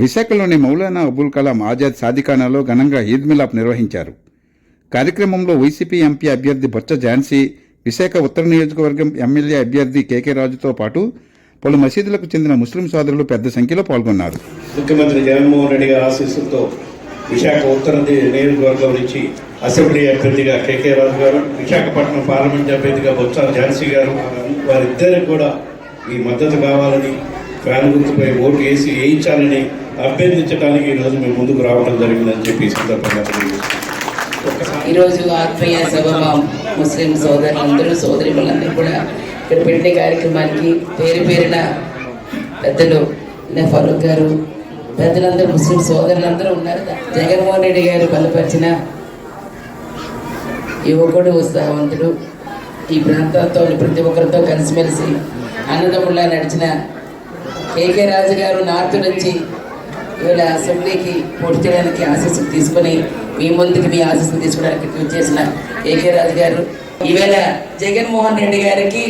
విశాఖలోని మౌలానా అబుల్ కలాం ఆజాద్ సాదిఖానాలో ఘనంగా ఈద్ మిలాప్ నిర్వహించారు. కార్యక్రమంలో వైసీపీ ఎంపీ అభ్యర్థి బొత్స ఝాన్సీ విశాఖ ఉత్తర నియోజకవర్గం ఎమ్మెల్యే అభ్యర్థి కేకే రాజుతో పాటు పలు మసీదులకు చెందిన ముస్లిం సోదరులు పెద్ద సంఖ్యలో పాల్గొన్నారు. ముఖ్యమంత్రి జగన్మోహన్ రెడ్డి గారి ఆశీస్సులతో విశాఖ ఉత్తర నియోజకవర్గం నుంచి అసెంబ్లీ అభ్యర్థిగా కేకే రాజు గారు విశాఖపట్నం పార్లమెంట్ అభ్యర్థిగా బొత్స ఝాన్సీ గారు వారిద్దరికి కూడా ఈ మద్దతు కావాలని ఫ్యాన్ గుర్తుపై ఓటు వేసి వేయించాలని అభ్యర్థించడానికి ఈరోజు మేము ముందుకు రావడం జరిగిందని చెప్పి సందర్భంగా ఈరోజు ఆత్మీయ సభ ముస్లిం సోదరులందరూ సోదరిమలందరూ కూడా ఇక్కడ పెట్టే కార్యక్రమానికి పేరు పేరిన పెద్దలు ఫరూక్ గారు పెద్దలందరూ ముస్లిం సోదరులందరూ ఉన్నారు. జగన్మోహన్ రెడ్డి గారు బలపరిచిన యువకుడు ఉత్సాహవంతుడు. ఈ ప్రాంతంతో ప్రతి ఒక్కరితో కలిసిమెలిసి అన్నదమ్ముల్లా నడిచిన కేకే రాజు గారు నార్త్ నుంచి ఇవాళ అసెంబ్లీకి పోటీ చేయడానికి ఆశీస్సులు తీసుకొని మీ ముందుకు మీ ఆశీస్సులు తీసుకోవడానికి చేసిన ఏకే రాజు గారు. ఈవేళ జగన్మోహన్ రెడ్డి గారికి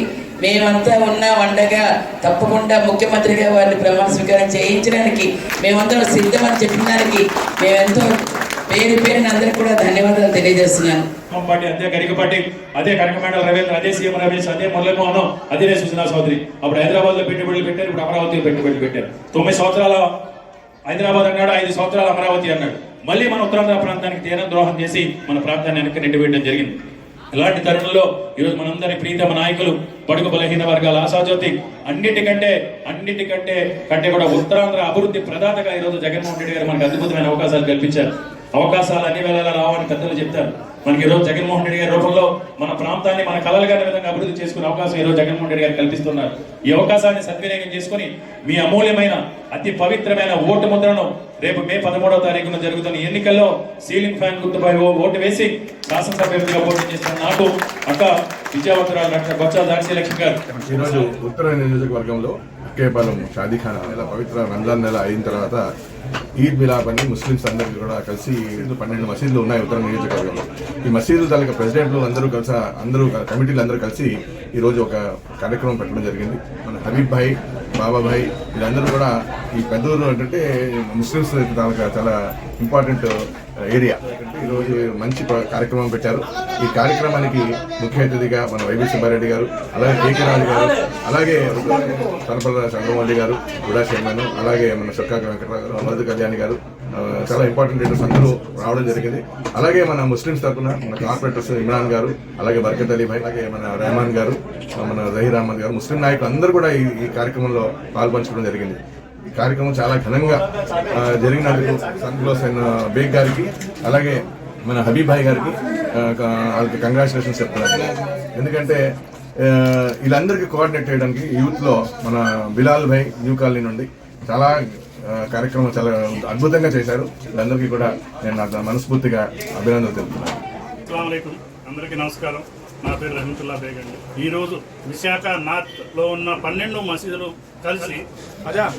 మేమంతా ఉన్నా వండగా తప్పకుండా ముఖ్యమంత్రిగా వారిని ప్రమాణ స్వీకారం చేయించడానికి మేమందరం సిద్ధం చెప్పిన దానికి మేమెంతో పేరు పేరున అందరికి కూడా ధన్యవాదాలు తెలియజేస్తున్నాను. పార్టీ అదే గరికపాటి అదే కనకమండల రవీంద్ర అదే సీఎం రమేష్ అదే మురళీమోహన్ అదే సుజనా చౌదరి అప్పుడు హైదరాబాద్లో పెట్టుబడులు పెట్టారు ఇప్పుడు అమరావతిలో పెట్టుబడులు పెట్టారు. తొమ్మిది సంవత్సరాల హైదరాబాద్ అన్నాడు ఐదు సంవత్సరాలు అమరావతి అన్నాడు. మళ్ళీ మన ఉత్తరాంధ్ర ప్రాంతానికి తీరం ద్రోహం చేసి మన ప్రాంతాన్ని వెనక్కి నెట్టి జరిగింది. ఇలాంటి తరుణంలో ఈరోజు మనందరి ప్రీతమ నాయకులు పడుకు బలహీన వర్గాల ఆశాజ్యోతి అన్నిటికంటే అన్నిటికంటే కంటే కూడా ఉత్తరాంధ్ర అభివృద్ధి ప్రదాతగా ఈరోజు జగన్మోహన్ రెడ్డి గారు మనకు అద్భుతమైన అవకాశాలు కల్పించారు. అవకాశాలు అన్ని వేళలా రావని పెద్దలు చెప్తారు. మనకి ఈరోజు జగన్మోహన్ రెడ్డి గారి రూపంలో మన ప్రాంతాన్ని మన కళలు గారి విధంగా అభివృద్ధి చేసుకునే అవకాశం ఈరోజు జగన్మోహన్ రెడ్డి గారు కల్పిస్తున్నారు. ఈ అవకాశాన్ని సద్వినియోగం చేసుకుని మీ అమూల్యమైన అతి పవిత్రమైన ఓటు ముద్రను రేపు మే పదమూడవ తారీఖున జరుగుతున్న ఎన్నికల్లో సీలింగ్ ఫ్యాన్ గుర్తుపై ఓ- ఓటు వేసి శాసనసభ్యుడిగా పోటీ చేసిన నాకు అక్క విజయవంతరాలు డాక్టర్ బొత్స దాక్షి లక్ష్మి గారు ఈరోజు ఉత్తర నియోజకవర్గంలో కేపాలెం షాదీఖానా నెల పవిత్ర రంజాన్ నెల అయిన తర్వాత ఈద్ మిలాబ్ అని ముస్లిమ్స్ అందరికీ కూడా కలిసి పన్నెండు మసీదులు ఉన్నాయి ఉత్తర నియోజకవర్గంలో. ఈ మసీదు తాలూకా ప్రెసిడెంట్లు అందరూ కలిసి అందరూ కమిటీలు అందరూ కలిసి ఈరోజు ఒక కార్యక్రమం పెట్టడం జరిగింది. మన హబీబ్ భాయ్ బాబాభాయ్ వీళ్ళందరూ కూడా ఈ పెద్దూరు ఏంటంటే ముస్లిమ్స్ తాలూకా చాలా ఇంపార్టెంట్ ఏరియా ఈరోజు మంచి కార్యక్రమం పెట్టారు. ఈ కార్యక్రమానికి ముఖ్య అతిథిగా మన వైవి సుబ్బారెడ్డి గారు అలాగే కేకే రాజు గారు అలాగే సనపల్ల చంద్రమౌళి గారు గుడా చైర్మన్ అలాగే మన సొక్కా వెంకటరావు గారు అమృత కళ్యాణ్ గారు చాలా ఇంపార్టెంట్ లీడర్స్ అందరూ రావడం జరిగింది. అలాగే మన ముస్లిమ్స్ తరఫున మన కార్పొరేటర్స్ ఇమ్రాన్ గారు అలాగే బర్కత్ అలీ భాయ్ అలాగే మన రెహమాన్ గారు మన జహీర్ అహ్మద్ గారు ముస్లిం నాయకులు అందరూ కూడా ఈ కార్యక్రమంలో పాల్పంచుకోవడం జరిగింది. కార్యక్రమం చాలా ఘనంగా ఆ, జరిగినందుకు సంతోష్ అయిన బేగ్ గారికి అలాగే మన హబీబ్ భాయ్ గారికి వాళ్ళకి కంగ్రాచులేషన్స్ చెప్తున్నాను. ఎందుకంటే వీళ్ళందరికీ కోఆర్డినేట్ చేయడానికి యూత్లో మన బిలాల్ భాయ్ న్యూ కాలనీ నుండి చాలా కార్యక్రమం చాలా అద్భుతంగా చేశారు. వీళ్ళందరికీ కూడా నేను నా మనస్ఫూర్తిగా అభినందనలు తెలుపుతున్నాను. అందరికీ నమస్కారం. నా పేరు రహమతుల్లా బేగ్ అండి ఈరోజు విశాఖ నార్త్లో ఉన్న పన్నెండు మసీదులు కలిసి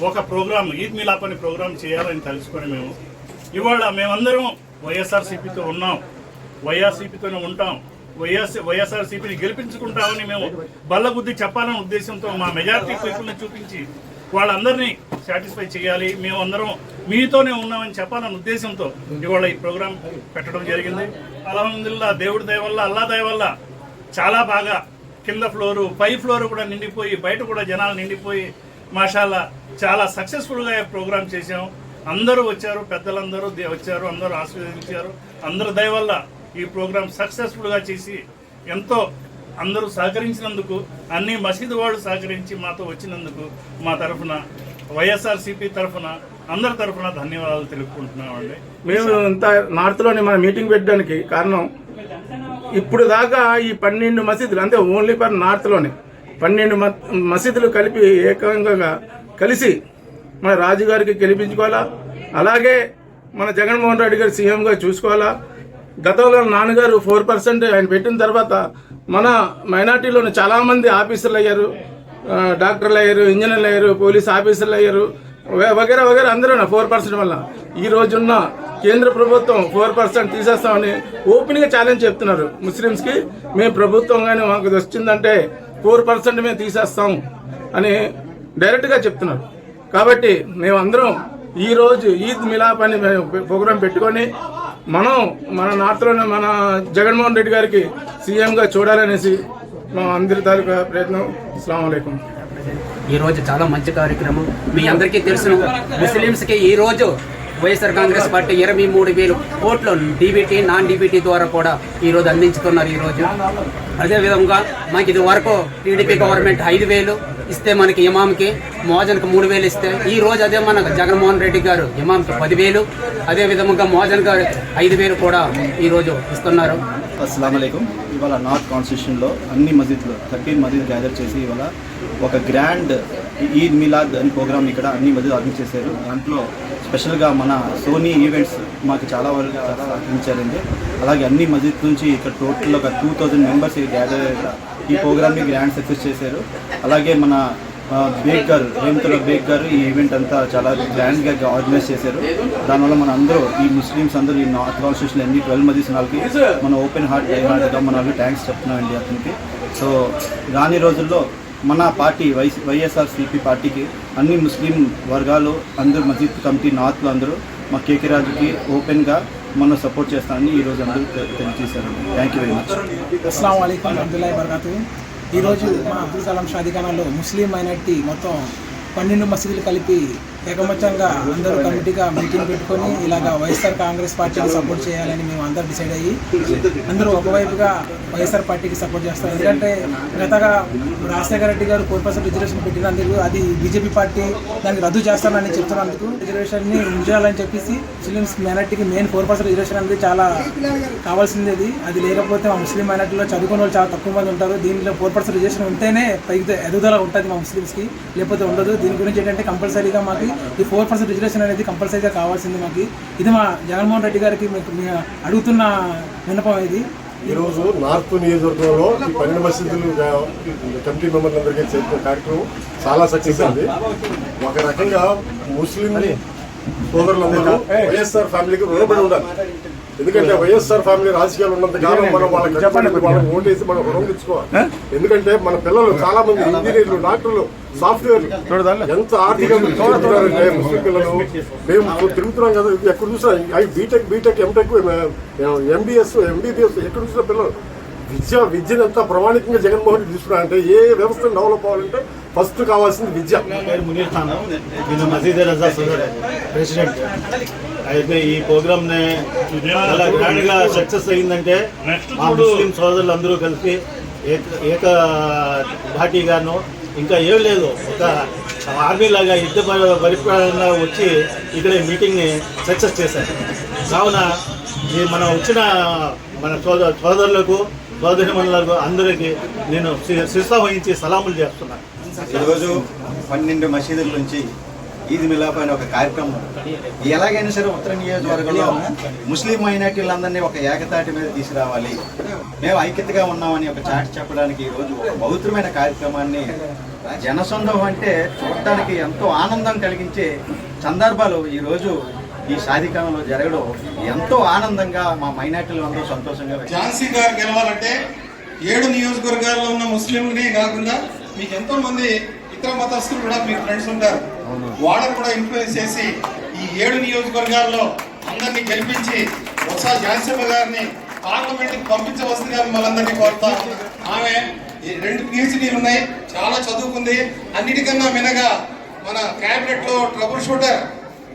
ఒక ప్రోగ్రామ్ ఈద్ మిలాప్ అనే ప్రోగ్రామ్ చేయాలని తెలుసుకొని మేము ఇవాళ మేమందరం వైఎస్ఆర్సీపీతో ఉన్నాం. వైఎస్ఆర్సీపీతోనే ఉంటాం. వైఎస్ వైఎస్ఆర్సీపీని గెలిపించుకుంటామని మేము బల్లబుద్ధి చెప్పాలనే ఉద్దేశంతో మా మెజారిటీ పీపుల్ని చూపించి వాళ్ళందరినీ సాటిస్ఫై చేయాలి. మేమందరం మీతోనే ఉన్నామని చెప్పాలనే ఉద్దేశంతో ఇవాళ ఈ ప్రోగ్రాం పెట్టడం జరిగింది. అలహమ్దుల్లా దేవుడి దయ వల్ల అల్లా దయ వల్ల చాలా బాగా కింద ఫ్లోరు పై ఫ్లోర్ కూడా నిండిపోయి బయట కూడా జనాలు నిండిపోయి మాషాల్లా చాలా సక్సెస్ఫుల్గా ప్రోగ్రాం చేశాం. అందరూ వచ్చారు పెద్దలందరూ వచ్చారు అందరూ ఆశీర్వదించారు. అందరి దయ వల్ల ఈ ప్రోగ్రాం సక్సెస్ఫుల్గా చేసి ఎంతో అందరూ సహకరించినందుకు అన్ని మసీదు వాళ్ళు సహకరించి మాతో వచ్చినందుకు మా తరఫున వైఎస్ఆర్సీపీ తరఫున అందరి తరఫున ధన్యవాదాలు తెలుపుకుంటున్నామండి. మేము ఇంత నార్త్లోని మన మీటింగ్ పెట్టడానికి కారణం ఇప్పుడు దాకా ఈ పన్నెండు మసీదులు అంటే ఓన్లీ ఫర్ నార్త్లోనే పన్నెండు మ- మసీదులు కలిపి ఏకంగా కలిసి మన రాజుగారికి గెలిపించుకోవాలా? అలాగే మన జగన్మోహన్ రెడ్డి గారు సీఎంగా చూసుకోవాలా? గతంలో నాన్నగారు ఫోర్ పర్సెంట్ ఆయన పెట్టిన తర్వాత మన మైనార్టీలోని చాలామంది ఆఫీసర్లు అయ్యారు డాక్టర్లు అయ్యారు ఇంజనీర్లు అయ్యారు పోలీస్ ఆఫీసర్లు అయ్యారు వగేరా వగేరా అందరూ ఫోర్ పర్సెంట్ వల్ల. ఈ రోజున్న కేంద్ర ప్రభుత్వం ఫోర్ పర్సెంట్ తీసేస్తామని ఓపెన్గా ఛాలెంజ్ చెప్తున్నారు ముస్లిమ్స్కి. మేము ప్రభుత్వం కానీ మాకు ఇది వచ్చిందంటే ఫోర్ పర్సెంట్ మేము తీసేస్తాం అని డైరెక్ట్గా చెప్తున్నారు. కాబట్టి మేమందరం ఈ రోజు ఈద్ మిలాప్ అని ప్రోగ్రాం పెట్టుకొని మనం మన నార్త్లోనే మన జగన్మోహన్ రెడ్డి గారికి సీఎంగా చూడాలనేసి మా అందరి తాలూకా ప్రయత్నం. అస్సలం అయికం ఈ రోజు చాలా మంచి కార్యక్రమం. మీ అందరికీ తెలుసు ముస్లిమ్స్కి ఈ రోజు వైఎస్ఆర్ కాంగ్రెస్ పార్టీ ఇరవై మూడు వేలు కోట్లు డీబీటీ నాన్ డీబీటీ ద్వారా కూడా ఈ రోజు అందించుతున్నారు ఈరోజు. అదేవిధంగా అదే మనకి ఇది వరకు టీడీపీ గవర్నమెంట్ ఐదు వేలు ఇస్తే మనకి ఇమామ్కి మోజన్కి మూడు వేలు ఇస్తే ఈ రోజు అదే మన జగన్మోహన్ రెడ్డి గారు ఇమామ్కి పదివేలు అదే విధముగా మోజన్ గారు ఐదు వేలు కూడా ఈరోజు ఇస్తున్నారు. అస్సలం ఇవాళ నార్త్ కాన్స్టిట్యూషన్లో అన్ని మసీద్లు థర్టీన్ మసీద్ గ్యాదర్ చేసి ఇవాళ ఒక గ్రాండ్ ఈద్ మిలాద్ అని ప్రోగ్రామ్ ఇక్కడ అన్ని మసీద్ ఆర్గనైజ్ చేశారు. దాంట్లో స్పెషల్గా మన సోనీ ఈవెంట్స్ మాకు చాలా వరకు చాలా సహకరించారండి. అలాగే అన్ని మసీద్ నుంచి ఇక్కడ టోటల్ ఒక టూ థౌజండ్ మెంబర్స్ గ్యాదర్ ఈ ప్రోగ్రామ్ని గ్రాండ్ సక్సెస్ చేశారు. అలాగే మన ఆ, గారు హేమతుల బేగ్ గారు ఈ ఈవెంట్ అంతా చాలా గ్రాండ్గా ఆర్గనైజ్ చేశారు. దానివల్ల మన అందరూ ఈ ముస్లిమ్స్ అందరూ ఈ నార్త్ కాన్స్టిట్యూషన్ అన్ని ట్వెల్వ్ మదీస్ వాళ్ళకి మన ఓపెన్ హార్ట్ డై హార్ట్గా మన థ్యాంక్స్ చెప్తున్నామండి అతనికి. సో రాని రోజుల్లో మన పార్టీ వై వైఎస్ఆర్సీపీ పార్టీకి అన్ని ముస్లిం వర్గాలు అందరూ మసీద్ కమిటీ నార్త్లో అందరూ మా కేకే రాజుకి ఓపెన్గా మనం సపోర్ట్ చేస్తామని ఈరోజు అందరూ తెలియజేశారు. థ్యాంక్ యూ వెరీ మచ్ అస్సలం అయికం అబ్దుల్లా బర్గాతు ఈరోజు మా అబ్దుల్ కలాం షాదిఖానాలో ముస్లిం మైనార్టీ మొత్తం పన్నెండు మసీదులు కలిపి ఏకమత్యంగా అందరూ కమిటీగా మీటింగ్ పెట్టుకొని ఇలాగా వైఎస్ఆర్ కాంగ్రెస్ పార్టీని సపోర్ట్ చేయాలని మేము అందరూ డిసైడ్ అయ్యి అందరూ ఒకవైపుగా వైఎస్ఆర్ పార్టీకి సపోర్ట్ చేస్తారు. ఎందుకంటే గతగా రాజశేఖర రెడ్డి గారు ఫోర్ పర్సెంట్ రిజర్వేషన్ పెట్టినందుకు అది బీజేపీ పార్టీ దాన్ని రద్దు చేస్తానని చెప్తున్నందుకు రిజర్వేషన్ని ఉంచాలని చెప్పేసి ముస్లిమ్స్ మైనార్టీకి మెయిన్ ఫోర్ పర్సెంట్ రిజర్వేషన్ అనేది చాలా కావాల్సింది అది. అది లేకపోతే మా ముస్లిం మైనార్టీలో చదువుకున్న వాళ్ళు చాలా తక్కువ మంది ఉంటారు. దీనిలో ఫోర్ పర్సెంట్ రిజర్వేషన్ ఉంటేనే పైకి ఎదుగుదల ఉంటుంది మా ముస్లిమ్స్కి. లేకపోతే ఉండదు. దీని గురించి ఏంటంటే కంపల్సరీగా మాకు ఈ ఫోర్ పర్సెంట్ రిజర్వేషన్ అనేది కంపల్సరీగా కావాల్సింది మాకు. ఇది మా జగన్మోహన్ రెడ్డి గారికి అడుగుతున్న విన్నపం ఇది. ఈరోజు నార్త్ నియోజకవర్గంలో ఈ పన్నెండు మసీదులు కమిటీ మెంబర్లందరికీ చేసిన కార్యక్రమం చాలా సక్సెస్ అయింది. ఒక రకంగా ముస్లిం సోదరులందరూ వైఎస్ఆర్ ఫ్యామిలీకి రుణపడి ఉండాలి. ఎందుకంటే వైఎస్ఆర్ ఫ్యామిలీ రాజకీయాలు ఉన్నంత కాలం మనం వాళ్ళకి కష్టపడి వాళ్ళకి ఓటేసి మనం రుణం తెచ్చుకోవాలి ఎందుకంటే మన పిల్లలు చాలా మంది ఇంజనీర్లు డాక్టర్లు సాఫ్ట్వేర్లు. ఎంత ఆర్థికంగా ముస్లిం పిల్లలు. మేము తిరుగుతున్నాం కదా ఎక్కడ చూసినా BTech BTech MTech MBS MBBS ఎక్కడ చూసినా పిల్లలు. విద్య విద్యను ఎంత ప్రామాణికంగా జగన్మోహన్ రెడ్డి తీసుకున్నా అంటే ఏ వ్యవస్థను డెవలప్ అవ్వాలంటే ఫస్ట్ కావాల్సింది విద్య. నేను మసీద్ రజా ప్రెసిడెంట్ అయితే ఈ ప్రోగ్రామ్ని చాలా గ్రాండ్గా సక్సెస్ అయిందంటే మా ముస్లిం సోదరులు అందరూ కలిసి ఏక ఏక ధాటిగాను ఇంకా ఏం లేదు. ఒక ఆర్మీ లాగా యుద్ధ పరి- పరిపాలన వచ్చి ఇక్కడ ఈ మీటింగ్ని సక్సెస్ చేశారు. కావున ఈ మనం వచ్చిన మన సోదర సోదరులకు సోదరిమణులకు అందరికీ నేను శిరస వహించి సలాములు చేస్తున్నాను ఈరోజు పన్నెండు మసీదుల నుంచి ఈద్ మిలాప్ అనే ఒక కార్యక్రమం. ఎలాగైనా సరే ఉత్తర నియోజకవర్గంలో ముస్లిం మైనార్టీలందరినీ ఒక ఏకతాటి మీద తీసుకురావాలి. మేము ఐక్యతగా ఉన్నామని ఒక చాట్ చెప్పడానికి ఈరోజు ఒక పవిత్రమైన కార్యక్రమాన్ని జనసందోహం అంటే చూడటానికి ఎంతో ఆనందం కలిగించే సందర్భాలు ఈరోజు ఈ సాధికారంలో జరగడం ఎంతో ఆనందంగా మా మైనార్టీలు అందరూ సంతోషంగా ఝాన్సీ గారు గెలవాలంటే ఏడు నియోజకవర్గాల్లో ఉన్న ముస్లింలనే కాకుండా మీకు ఎంతో మంది ఇతర మతస్థులు కూడా మీకు ఫ్రెండ్స్ ఉంటారు. వాళ్ళని కూడా ఇన్ఫ్లుయెన్స్ చేసి ఈ ఏడు నియోజకవర్గాల్లో అందరినీ గెలిపించి ఒకసారి ఝాన్సీమ్మ గారిని పార్లమెంట్కి పంపించవలసిందిగా మిమ్మల్ని అందరినీ కోరుతాం. ఆమె ఈ రెండు పిహెచ్డీలు ఉన్నాయి చాలా చదువుకుంది. అన్నిటికన్నా మినగా మన క్యాబినెట్లో ట్రబుల్ షూటర్